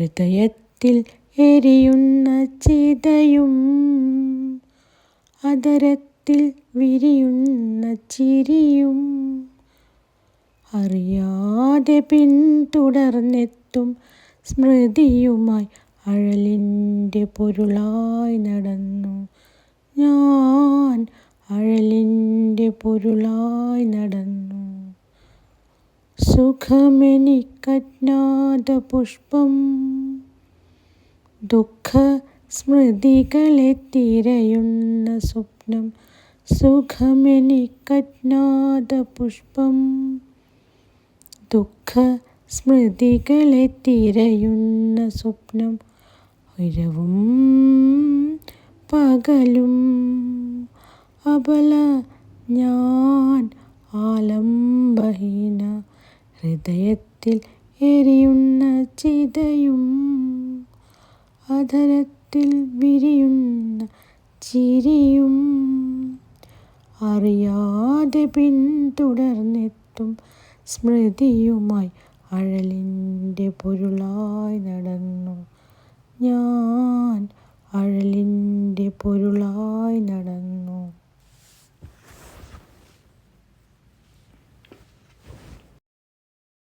ഹൃദയത്തിൽ എരിയുന്ന ചിതയും അതരത്തിൽ വിരിയുന്ന ചിരിയും അറിയാതെ പിന്തുടർന്നെത്തും സ്മൃതിയുമായി അഴലിന്റെ പൊരുളായി നടന്നു. ഞാൻ അഴലിന്റെ പൊരുളായി നടന്നു. സുഖമെനിക്കജ്ഞാത പുഷ്പം ദുഃഖ സ്മൃതികളെ തിരയുന്ന സ്വപ്നം സുഖമെനിക്കജ്ഞാത പുഷ്പം ദുഃഖ സ്മൃതികളെ തിരയുന്ന സ്വപ്നം ഉയരവും പകലും അബല ഞാൻ ആലംബഹീന ഹൃദയത്തിൽ എരിയുന്ന ചിതയും അധരത്തിൽ വിരിയുന്ന ചിരിയും അറിയാതെ പിന്തുടർന്നെത്തും സ്മൃതിയുമായി അഴലിന്റെ പൊരുളായി നടന്നു. ഞാൻ അഴലിന്റെ പൊരുളായി നടന്നു.